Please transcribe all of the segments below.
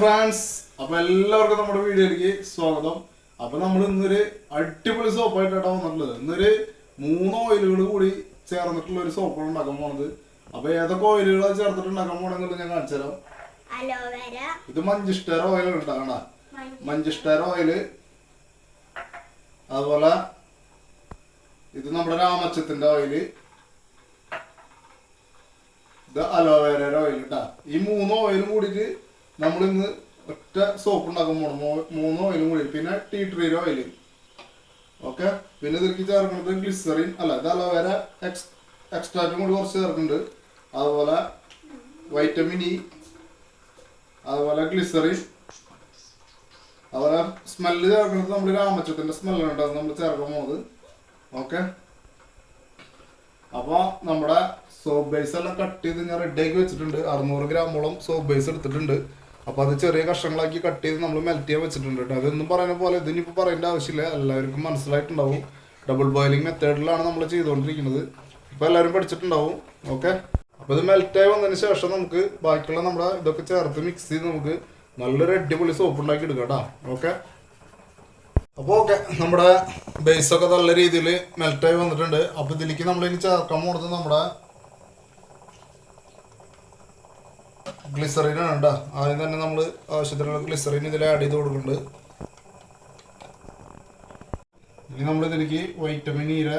France അപ്പൊ എല്ലാവർക്കും നമ്മുടെ വീഡിയോയിലേക്ക് സ്വാഗതം. അപ്പൊ നമ്മൾ ഇന്നൊരു അടിപൊളി സോപ്പായിട്ടാണ് വന്നിട്ടുള്ളത്. ഇന്നൊരു മൂന്ന് ഓയിലുകൾ കൂടി ചേർന്നിട്ടുള്ള ഒരു സോപ്പാണ് ഉണ്ടാക്കാൻ പോണത്. അപ്പൊ ഏതൊക്കെ ഓയിലുകളാണ് ചേർത്തിട്ട് ഉണ്ടാക്കാൻ പോണെന്നുള്ളത് ഞാൻ കാണിച്ചു തരാം. ഇത് മഞ്ചിഷ്ടർ ഓയിൽ ഉണ്ടാകണ മഞ്ചിഷ്ടർ ഓയിൽ. അതുപോലെ ഇത് നമ്മുടെ രാമച്ചത്തിന്റെ ഓയിൽ. ഇത് അലോവേര ഓയിൽ കേട്ടാ. ഈ മൂന്ന് ഓയിലും കൂടിയിട്ട് നമ്മൾ ഇന്ന് ഒറ്റ സോപ്പ് ഉണ്ടാക്കാൻ പോകണം മൂന്ന് ഓയിലും കൂടി. പിന്നെ ടീ ട്രീ ഓയിൽ ഓക്കെ പിന്നെ ഇതിലേക്ക് ചേർക്കുന്നത് ഗ്ലിസറിൻ അല്ല ഇത് അലോവേര എക്സ് എക്സ്ട്രാറ്റും കൂടി കുറച്ച് ചേർക്കുന്നുണ്ട്. അതുപോലെ വൈറ്റമിൻ ഇ അതുപോലെ ഗ്ലിസറിൻ അതുപോലെ സ്മെല്ല് ചേർക്കുന്നത് നമ്മൾ രാമച്ചത്തിന്റെ സ്മെല്ലാണ് അത് നമ്മൾ ചേർക്കാൻ പോകുന്നത് ഓക്കെ അപ്പോൾ നമ്മുടെ സോപ്പ് ബേസ് എല്ലാം കട്ട് ചെയ്ത് ഞാൻ റെഡി ആക്കി വെച്ചിട്ടുണ്ട്. അറുന്നൂറ് ഗ്രാമോളം സോപ്പ് ബേസ് എടുത്തിട്ടുണ്ട്. അപ്പോൾ അത് ചെറിയ കഷ്ണങ്ങളാക്കി കട്ട് ചെയ്ത് നമ്മൾ മെൽറ്റ് ചെയ്യാൻ വെച്ചിട്ടുണ്ട് കേട്ടോ. അതൊന്നും പറയുന്ന പോലെ ഇതിനിപ്പോൾ പറയേണ്ട ആവശ്യമില്ല. എല്ലാവർക്കും മനസ്സിലായിട്ടുണ്ടാവും. ഡബിൾ ബോയിലിംഗ് മെത്തേഡിലാണ് നമ്മൾ ചെയ്തുകൊണ്ടിരിക്കുന്നത് ഇപ്പൊ എല്ലാവരും പഠിച്ചിട്ടുണ്ടാവും. ഓക്കെ അപ്പോൾ ഇത് മെൽറ്റ് മെൽറ്റായി വന്നതിന് ശേഷം നമുക്ക് ബാക്കിയുള്ള നമ്മുടെ ഇതൊക്കെ ചേർത്ത് മിക്സ് ചെയ്ത് നമുക്ക് നല്ലൊരു അടിപൊളി സോപ്പ് ഉണ്ടാക്കി എടുക്കാം ഓക്കെ അപ്പോൾ ഓക്കെ നമ്മുടെ ബേസ് ഒക്കെ നല്ല രീതിയിൽ മെൽറ്റായി വന്നിട്ടുണ്ട്. അപ്പോൾ ഇതിലേക്ക് നമ്മൾ ഇനി ചേർക്കാൻ പോകുന്നത് നമ്മുടെ ഗ്ലിസറിനാണ് കേട്ടോ ആദ്യം തന്നെ നമ്മൾ ആവശ്യത്തിനുള്ള ഗ്ലിസറിൻ ഇതിൽ ആഡ് ചെയ്ത് കൊടുക്കുന്നുണ്ട്. ഇനി നമ്മൾ ഇതിലേക്ക് വൈറ്റമിൻ ഈര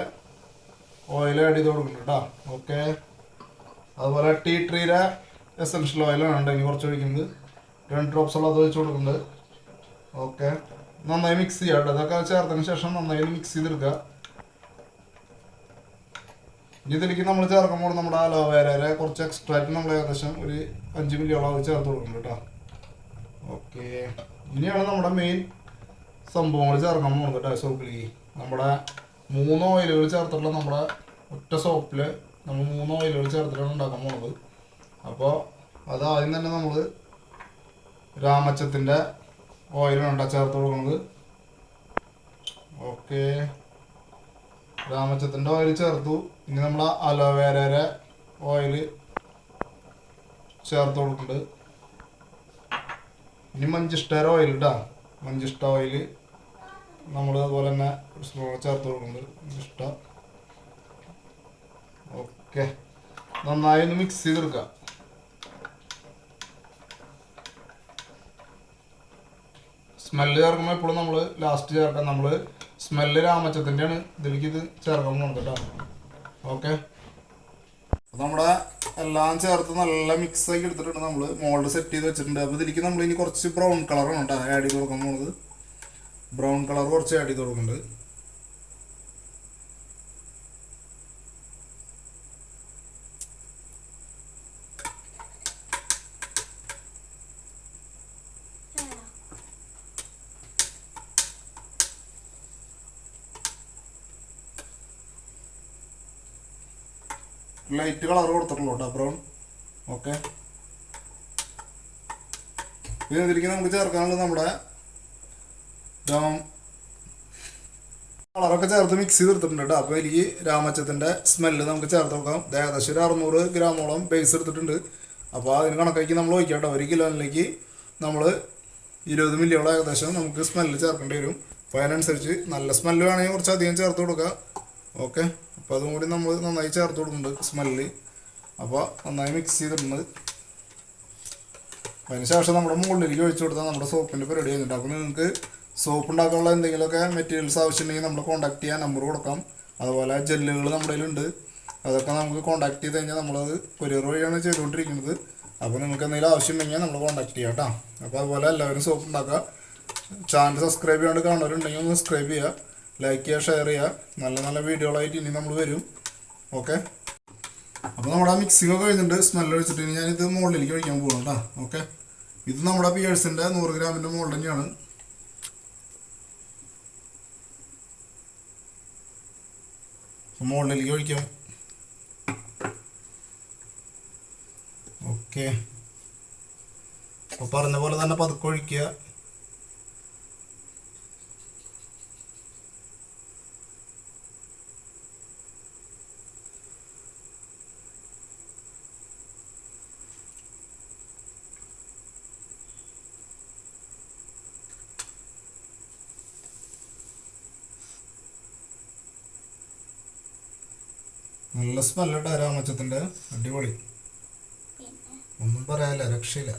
ഓയിൽ ആഡ് ചെയ്ത് കൊടുക്കുന്നുണ്ട് കേട്ടോ ഓക്കെ അതുപോലെ ടീ ട്രീര എസൻഷ്യൽ ഓയിലാണ് ഇനി കുറച്ച് ഒഴിക്കുന്നത്. രണ്ട് ഡ്രോപ്സ് ഉള്ളത് ഒഴിച്ച് കൊടുക്കുന്നുണ്ട്. ഓക്കെ നന്നായി മിക്സ് ചെയ്യാം കേട്ടോ ഇതൊക്കെ ചേർത്തതിന് ശേഷം നന്നായി മിക്സ് ചെയ്തെടുക്കുക. ഇതിലേക്ക് നമ്മൾ ചേർക്കുമ്പോൾ നമ്മുടെ അലോവേരയിലെ കുറച്ച് എക്സ്ട്രാക്റ്റ് നമ്മൾ ഏകദേശം ഒരു അഞ്ച് മില്ലിയോളം അത് ചേർത്ത് കൊടുക്കുന്നുണ്ട് കേട്ടോ. ഓക്കെ ഇനിയാണ് നമ്മുടെ മെയിൻ സംഭവങ്ങൾ ചേർക്കാൻ പോകുന്നത് കേട്ടോ സോപ്പിലേക്ക് നമ്മുടെ മൂന്ന് ഓയിലുകൾ ചേർത്തിട്ടുള്ള നമ്മുടെ ഒറ്റ സോപ്പിൽ നമ്മൾ മൂന്ന് ഓയിലുകൾ ചേർത്തിട്ടാണ് ഉണ്ടാക്കാൻ പോകുന്നത്. അപ്പോൾ അത് ആദ്യം തന്നെ നമ്മൾ രാമച്ചത്തിന്റെ ഓയിലാണ് ചേർത്ത് കൊടുക്കുന്നത്. ഓക്കെ രാമച്ചത്തിന്റെ ഓയിൽ ചേർത്തു. ഇനി നമ്മൾ അലോവേരയുടെ ഓയിൽ ചേർത്ത് കൊടുക്കുന്നുണ്ട് ഇനി മഞ്ചിഷ്ടര ഓയിൽ ഇട്ടാ മഞ്ചിഷ്ട ഓയിൽ നമ്മൾ അതുപോലെ തന്നെ ചേർത്ത് കൊടുക്കുന്നുണ്ട്. മഞ്ചിഷ്ട. ഓക്കെ നന്നായി ഒന്ന് മിക്സ് ചെയ്തെടുക്കുക സ്മെല്ല് ചേർക്കുമ്പോൾ എപ്പോഴും നമ്മൾ ലാസ്റ്റ് ചേർക്കാം. നമ്മൾ സ്മെല്ല് രാമച്ചത്തിന്റെയാണ് ഇതിലേക്ക് ഇത് ചേർക്കാൻ കേട്ടോ ഓക്കെ നമ്മുടെ എല്ലാം ചേർത്ത് നല്ല മിക്സ് ആക്കി എടുത്തിട്ടുണ്ട് നമ്മൾ മോൾഡ് സെറ്റ് ചെയ്ത് വെച്ചിട്ടുണ്ട്. അപ്പോൾ ഇതിലേക്ക് നമ്മൾ ഇനി കുറച്ച് ബ്രൗൺ കളറാണ് കേട്ടോ ആഡ് ചെയ്ത് കൊടുക്കാൻ പോകുന്നത് ബ്രൗൺ കളർ കുറച്ച് ആഡ് ചെയ്ത് കൊടുക്കുന്നുണ്ട്. ലൈറ്റ് കളർ കൊടുത്തിട്ടുള്ളൂ കേട്ടോ ബ്രൗൺ. ഓക്കെ. ഇത് ഇതിലേക്ക് നമുക്ക് ചേർക്കാനുള്ളത് നമ്മുടെ കളറൊക്കെ ചേർത്ത് മിക്സ് ചെയ്ത് എടുത്തിട്ടുണ്ട് കേട്ടോ. അപ്പോൾ എനിക്ക് രാമച്ചത്തിന്റെ സ്മെല്ല് നമുക്ക് ചേർത്ത് നോക്കാം. ഏകദേശം ഒരു അറുന്നൂറ് ഗ്രാമോളം ബേസ് എടുത്തിട്ടുണ്ട്. അപ്പോൾ അതിന് കണക്കാക്കി നമ്മൾ ഒഴിക്കാം കേട്ടോ. ഒരു കിലോയിലേക്ക് നമ്മൾ ഇരുപത് മില്ലിയോളം ഏകദേശം നമുക്ക് സ്മെല്ല് ചേർക്കേണ്ടി വരും. അപ്പോൾ അതിനനുസരിച്ച് നല്ല സ്മെല്ല് വേണമെങ്കിൽ കുറച്ച് അധികം ചേർത്ത് കൊടുക്കുക ഓക്കെ. അപ്പോൾ അതും കൂടി നമ്മൾ നന്നായി ചേർത്ത് കൊടുക്കുന്നുണ്ട് സ്മെല്ല്. അപ്പോൾ നന്നായി മിക്സ് ചെയ്തിട്ടുണ്ട്. അതിന് ശേഷം നമ്മുടെ മുകളിലേക്ക് ഒഴിച്ചു കൊടുത്താൽ നമ്മുടെ സോപ്പിന്റെ പരിപാടി കഴിഞ്ഞിട്ട്. അപ്പോൾ നിങ്ങൾക്ക് സോപ്പ് ഉണ്ടാക്കാനുള്ള എന്തെങ്കിലുമൊക്കെ മെറ്റീരിയൽസ് ആവശ്യമുണ്ടെങ്കിൽ നമ്മൾ കോൺടാക്ട് ചെയ്യാൻ നമ്പർ കൊടുക്കാം. അതുപോലെ ജെല്ലുകൾ നമ്മുടെ കയ്യിലുണ്ട്. അതൊക്കെ നമുക്ക് കോൺടാക്ട് ചെയ്ത് കഴിഞ്ഞാൽ നമ്മളത് കൊറിയർ വഴിയാണ് ചെയ്തുകൊണ്ടിരിക്കുന്നത്. അപ്പോൾ നിങ്ങൾക്ക് എന്തെങ്കിലും ആവശ്യമുണ്ടെങ്കിൽ നമ്മൾ കോൺടാക്ട് ചെയ്യാം കേട്ടോ അപ്പോൾ അതുപോലെ എല്ലാവരും സോപ്പ് ഉണ്ടാക്കുക. ചാനൽ സബ്സ്ക്രൈബ് ചെയ്യാണ്ട് കാണുന്നവരുണ്ടെങ്കിൽ ഒന്ന് സബ്സ്ക്രൈബ് ചെയ്യുക. ലൈക്ക് ചെയ്യുക ഷെയർ ചെയ്യുക. നല്ല നല്ല വീഡിയോകളായിട്ട് ഇനി നമ്മൾ വരും. ഓക്കെ അപ്പോൾ നമ്മുടെ മിക്സിംഗ് ഒക്കെ കഴിഞ്ഞിട്ട് സ്മെല്ല് ഒഴിച്ചിട്ട് ഇനി ഞാനിത് മുകളിലേക്ക് ഒഴിക്കാൻ പോകണം കേട്ടോ. ഓക്കെ ഇത് നമ്മുടെ പിയേഴ്സിന്റെ നൂറ് ഗ്രാമിന്റെ മുകളിൽ തന്നെയാണ്. മുകളിലേക്ക് ഒഴിക്കാം. ഓക്കെ അപ്പോൾ പറഞ്ഞ പോലെ തന്നെ പതുക്കെ ഒഴിക്കുക. നല്ല സ്മെല്ലുണ്ട് രാമച്ചത്തിന്റെ അടിപൊളി. ഒന്നും പറയാനില്ല രക്ഷയില്ല.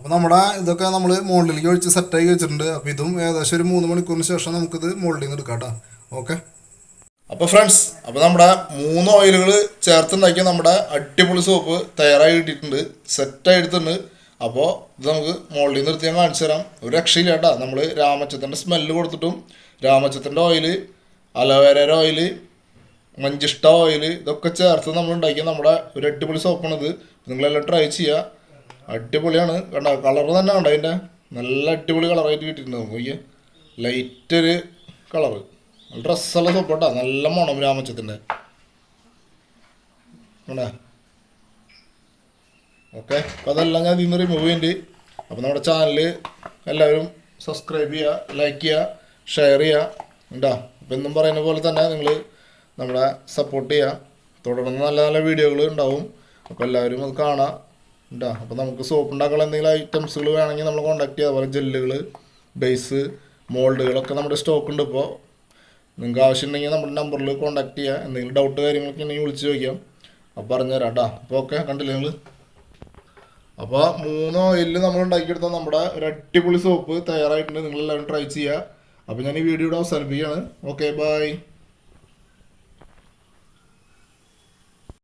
അപ്പോൾ നമ്മുടെ ഇതൊക്കെ നമ്മൾ മോൾഡിലേക്ക് ഒഴിച്ച് സെറ്റാക്കി വെച്ചിട്ടുണ്ട്. അപ്പോൾ ഇതും ഏകദേശം ഒരു മൂന്ന് മണിക്കൂറിന് ശേഷം നമുക്കിത് മോൾഡിൽ നിന്ന് എടുക്കാം കേട്ടോ. ഓക്കെ അപ്പോൾ ഫ്രണ്ട്സ് അപ്പോൾ നമ്മുടെ മൂന്ന് ഓയിലുകൾ ചേർത്തുണ്ടാക്കിയ നമ്മുടെ അടിപൊളി സോപ്പ് തയ്യാറായി കിട്ടിയിട്ടുണ്ട്. സെറ്റായി എടുത്തിട്ടുണ്ട്. അപ്പോൾ ഇത് നമുക്ക് മോൾഡിൽ നിന്ന് എടുത്ത് ഞാൻ കാണിച്ചു തരാം. ഒരു രക്ഷയില്ല കേട്ടോ. നമ്മൾ രാമച്ചത്തിന്റെ സ്മെല്ല് കൊടുത്തിട്ടും രാമച്ചത്തിന്റെ ഓയിൽ അലോവേരയുടെ ഓയിൽ മഞ്ചിഷ്ട ഓയിൽ ഇതൊക്കെ ചേർത്ത് നമ്മൾ ഉണ്ടാക്കിയ നമ്മുടെ ഒരു അടിപൊളി സോപ്പാണിത് നിങ്ങളെല്ലാം ട്രൈ ചെയ്യുക. അടിപൊളിയാണ്. കണ്ട കളർ തന്നെ കണ്ട അതിന്റെ നല്ല അടിപൊളി കളറായിട്ട് കിട്ടിയിട്ടുണ്ട് നമുക്ക്. ലൈറ്റ് ഒരു കളറ് നല്ല ഡ്രസ്സുള്ള സോപ്പ് നല്ല മണം രാമച്ചത്തിന്റെ കണ്ടേ? ഓക്കെ. അപ്പോൾ അതെല്ലാം ഞാൻ നിന്ന് റിമൂവ് ചെയ്യുന്നുണ്ട് അപ്പോൾ നമ്മുടെ ചാനൽ എല്ലാവരും സബ്സ്ക്രൈബ് ചെയ്യുക ലൈക്ക് ചെയ്യുക ഷെയർ ചെയ്യുക ഉണ്ടാ അപ്പോൾ എന്നും പറയുന്ന പോലെ തന്നെ നിങ്ങൾ നമ്മളെ സപ്പോർട്ട് ചെയ്യുക തുടർന്ന് നല്ല നല്ല വീഡിയോകൾ ഉണ്ടാവും. അപ്പോൾ എല്ലാവരും അത് കാണാം. ഉണ്ടാ? അപ്പോൾ നമുക്ക് സോപ്പ് ഉണ്ടാക്കാൻ എന്തെങ്കിലും ഐറ്റംസുകൾ വേണമെങ്കിൽ നമ്മൾ കോൺടാക്ട് ചെയ്യുക അതുപോലെ ജെല്ലുകൾ ബേസ് മോൾഡുകളൊക്കെ നമ്മുടെ സ്റ്റോക്ക് ഉണ്ട് ഇപ്പോൾ നിങ്ങൾക്ക് ആവശ്യമുണ്ടെങ്കിൽ നമ്മുടെ നമ്പറിൽ കോൺടാക്ട് ചെയ്യുക എന്തെങ്കിലും ഡൗട്ട് കാര്യങ്ങളൊക്കെ ഉണ്ടെങ്കിൽ വിളിച്ച് ചോദിക്കാം. അപ്പോൾ പറഞ്ഞുതരാം കേട്ടോ അപ്പോൾ ഓക്കെ കണ്ടില്ലേ നിങ്ങൾ അപ്പോൾ മൂന്ന് ഓയിലിൽ നമ്മൾ ഉണ്ടാക്കിയെടുത്ത നമ്മുടെ ഒരു അടിപൊളി സോപ്പ് തയ്യാറായിട്ടുണ്ട്. നിങ്ങളെല്ലാവരും ട്രൈ ചെയ്യുക. അപ്പോൾ ഞാൻ ഈ വീഡിയോയുടെ അവസാനിപ്പിക്കുകയാണ്. Okay bye